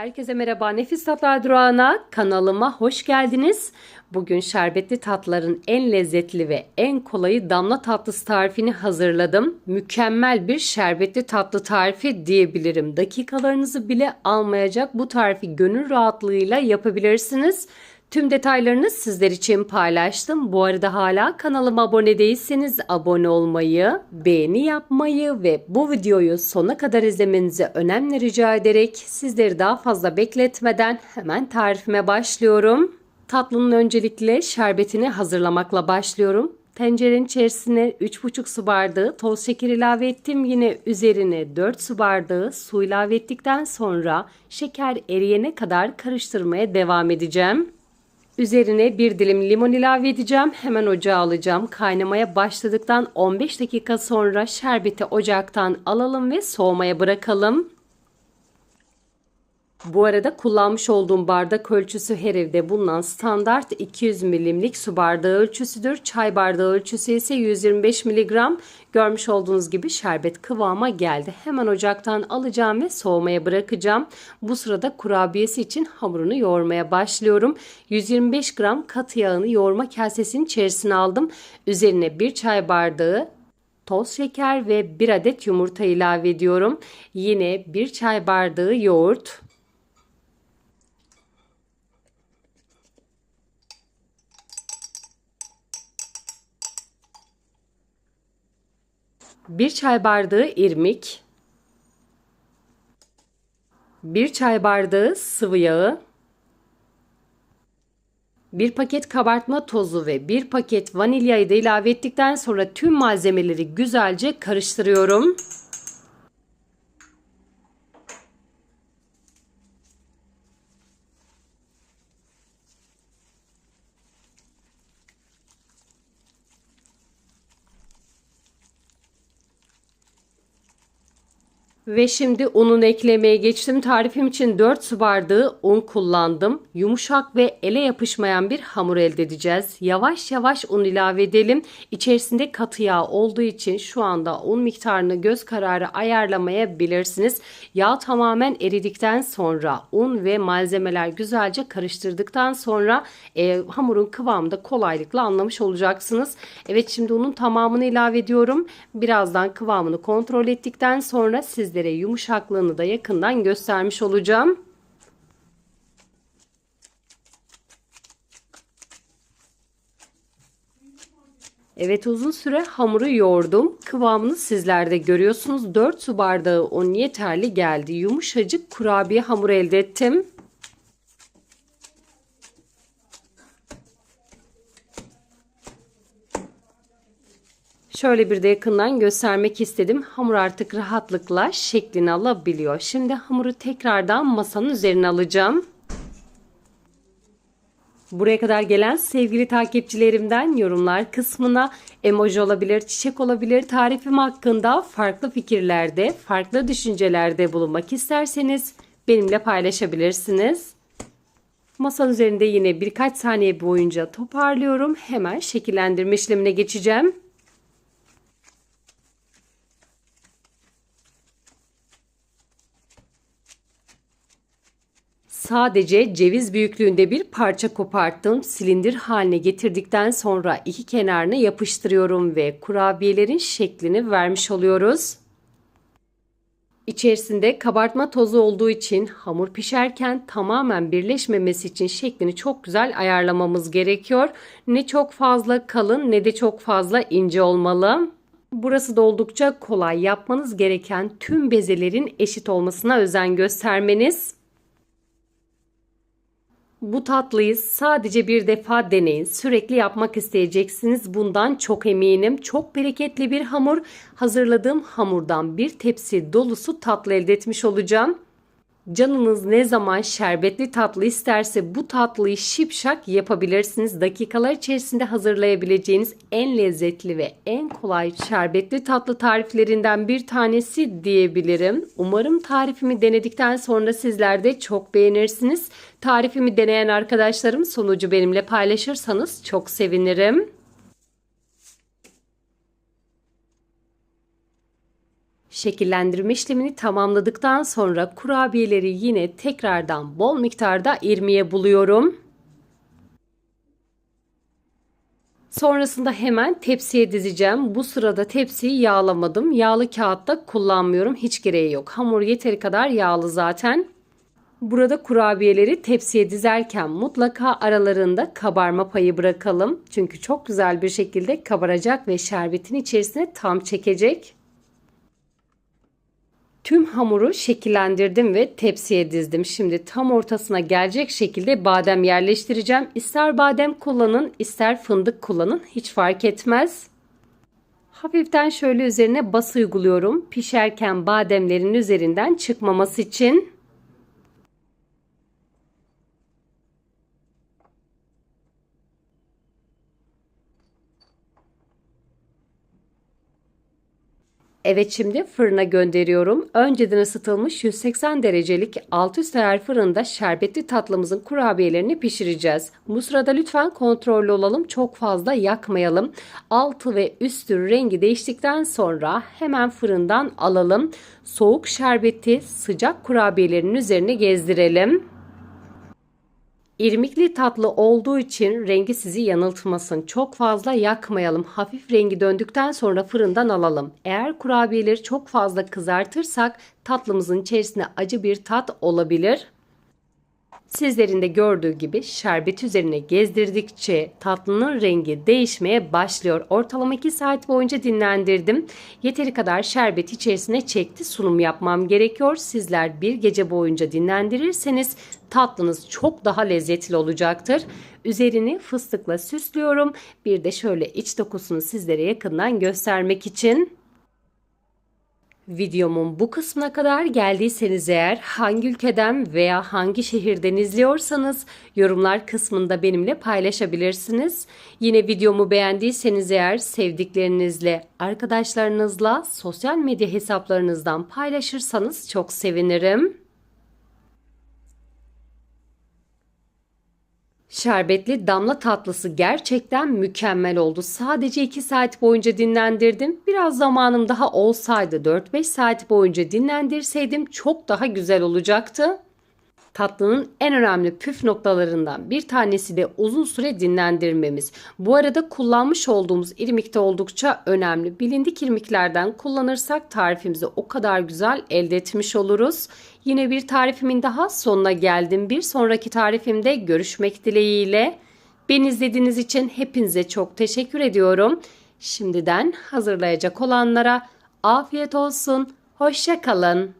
Herkese merhaba. Nefis Tatlar Durağı'na kanalıma hoş geldiniz. Bugün şerbetli tatların en lezzetli ve en kolayı damla tatlısı tarifini hazırladım. Mükemmel bir şerbetli tatlı tarifi diyebilirim. Dakikalarınızı bile almayacak bu tarifi gönül rahatlığıyla yapabilirsiniz. Tüm detaylarını sizler için paylaştım. Bu arada hala kanalıma abone değilseniz abone olmayı, beğeni yapmayı ve bu videoyu sona kadar izlemenizi önemli rica ederek sizleri daha fazla bekletmeden hemen tarifime başlıyorum. Tatlının öncelikle şerbetini hazırlamakla başlıyorum. Tencerenin içerisine 3,5 su bardağı toz şeker ilave ettim. Yine üzerine 4 su bardağı su ilave ettikten sonra şeker eriyene kadar karıştırmaya devam edeceğim. Üzerine bir dilim limon ilave edeceğim. Hemen ocağa alacağım. Kaynamaya başladıktan 15 dakika sonra şerbeti ocaktan alalım ve soğumaya bırakalım. Bu arada kullanmış olduğum bardak ölçüsü her evde bulunan standart 200 milimlik su bardağı ölçüsüdür. Çay bardağı ölçüsü ise 125 miligram. Görmüş olduğunuz gibi şerbet kıvama geldi. Hemen ocaktan alacağım ve soğumaya bırakacağım. Bu sırada kurabiyesi için hamurunu yoğurmaya başlıyorum. 125 gram katı yağını yoğurma kasesinin içerisine aldım. Üzerine bir çay bardağı toz şeker ve bir adet yumurta ilave ediyorum. Yine bir çay bardağı yoğurt, bir çay bardağı irmik, bir çay bardağı sıvı yağı, bir paket kabartma tozu ve bir paket vanilyayı da ilave ettikten sonra tüm malzemeleri güzelce karıştırıyorum. Ve şimdi unun eklemeye geçtim. Tarifim için 4 su bardağı un kullandım. Yumuşak ve ele yapışmayan bir hamur elde edeceğiz. Yavaş yavaş un ilave edelim. İçerisinde katı yağ olduğu için şu anda un miktarını göz kararı ayarlamayabilirsiniz. Yağ tamamen eridikten sonra un ve malzemeler güzelce karıştırdıktan sonra e, hamurun kıvamını da kolaylıkla anlamış olacaksınız. Evet şimdi unun tamamını ilave ediyorum. Birazdan kıvamını kontrol ettikten sonra sizlere sizlere yumuşaklığını da yakından göstermiş olacağım. Evet uzun süre hamuru yoğurdum. Kıvamını sizler de görüyorsunuz. 4 su bardağı un yeterli geldi. Yumuşacık kurabiye hamur elde ettim. Şöyle bir de yakından göstermek istedim. Hamur artık rahatlıkla şeklini alabiliyor. Şimdi hamuru tekrardan masanın üzerine alacağım. Buraya kadar gelen sevgili takipçilerimden yorumlar kısmına emoji olabilir, çiçek olabilir, tarifim hakkında farklı fikirlerde, farklı düşüncelerde bulunmak isterseniz benimle paylaşabilirsiniz. Masanın üzerinde yine birkaç saniye boyunca toparlıyorum. Hemen şekillendirme işlemine geçeceğim. Sadece ceviz büyüklüğünde bir parça koparttım. Silindir haline getirdikten sonra iki kenarını yapıştırıyorum ve kurabiyelerin şeklini vermiş oluyoruz. İçerisinde kabartma tozu olduğu için hamur pişerken tamamen birleşmemesi için şeklini çok güzel ayarlamamız gerekiyor. Ne çok fazla kalın ne de çok fazla ince olmalı. Burası da oldukça kolay. Yapmanız gereken tüm bezelerin eşit olmasına özen göstermeniz. Bu tatlıyı sadece bir defa deneyin. Sürekli yapmak isteyeceksiniz. Bundan çok eminim. Çok bereketli bir hamur. Hazırladığım hamurdan bir tepsi dolusu tatlı elde etmiş olacağım. Canınız ne zaman şerbetli tatlı isterse bu tatlıyı şipşak yapabilirsiniz. Dakikalar içerisinde hazırlayabileceğiniz en lezzetli ve en kolay şerbetli tatlı tariflerinden bir tanesi diyebilirim. Umarım tarifimi denedikten sonra sizler de çok beğenirsiniz. Tarifimi deneyen arkadaşlarım sonucu benimle paylaşırsanız çok sevinirim. Şekillendirme işlemini tamamladıktan sonra kurabiyeleri yine tekrardan bol miktarda irmiye buluyorum. Sonrasında hemen tepsiye dizeceğim. Bu sırada tepsiyi yağlamadım. Yağlı kağıtta kullanmıyorum. Hiç gereği yok. Hamur yeteri kadar yağlı zaten. Burada kurabiyeleri tepsiye dizerken mutlaka aralarında kabarma payı bırakalım. Çünkü çok güzel bir şekilde kabaracak ve şerbetin içerisine tam çekecek. Tüm hamuru şekillendirdim ve tepsiye dizdim. Şimdi tam ortasına gelecek şekilde badem yerleştireceğim. İster badem kullanın, ister fındık kullanın. Hiç fark etmez. Hafiften şöyle üzerine bas uyguluyorum. Pişerken bademlerin üzerinden çıkmaması için. Evet şimdi fırına gönderiyorum. Önceden ısıtılmış 180 derecelik alt üst ayar fırında şerbetli tatlımızın kurabiyelerini pişireceğiz. Bu sırada lütfen kontrollü olalım. Çok fazla yakmayalım. Altı ve üstü rengi değiştikten sonra hemen fırından alalım. Soğuk şerbeti sıcak kurabiyelerin üzerine gezdirelim. İrmikli tatlı olduğu için rengi sizi yanıltmasın. Çok fazla yakmayalım. Hafif rengi döndükten sonra fırından alalım. Eğer kurabiyeleri çok fazla kızartırsak tatlımızın içerisine acı bir tat olabilir. Sizlerin de gördüğü gibi şerbet üzerine gezdirdikçe tatlının rengi değişmeye başlıyor. Ortalama 2 saat boyunca dinlendirdim. Yeteri kadar şerbet içerisine çekti. Sunum yapmam gerekiyor. Sizler bir gece boyunca dinlendirirseniz tatlınız çok daha lezzetli olacaktır. Üzerini fıstıkla süslüyorum. Bir de şöyle iç dokusunu sizlere yakından göstermek için Videomun bu kısmına kadar geldiyseniz eğer hangi ülkeden veya hangi şehirden izliyorsanız yorumlar kısmında benimle paylaşabilirsiniz. Yine videomu beğendiyseniz eğer sevdiklerinizle, arkadaşlarınızla sosyal medya hesaplarınızdan paylaşırsanız çok sevinirim. Şerbetli damla tatlısı gerçekten mükemmel oldu. Sadece 2 saat boyunca dinlendirdim. Biraz zamanım daha olsaydı 4-5 saat boyunca dinlendirseydim çok daha güzel olacaktı. Tatlının en önemli püf noktalarından bir tanesi de uzun süre dinlendirmemiz. Bu arada kullanmış olduğumuz irmik de oldukça önemli. Bilindik irmiklerden kullanırsak tarifimizi o kadar güzel elde etmiş oluruz. Yine bir tarifimin daha sonuna geldim. Bir sonraki tarifimde görüşmek dileğiyle. Beni izlediğiniz için hepinize çok teşekkür ediyorum. Şimdiden hazırlayacak olanlara afiyet olsun. Hoşça kalın.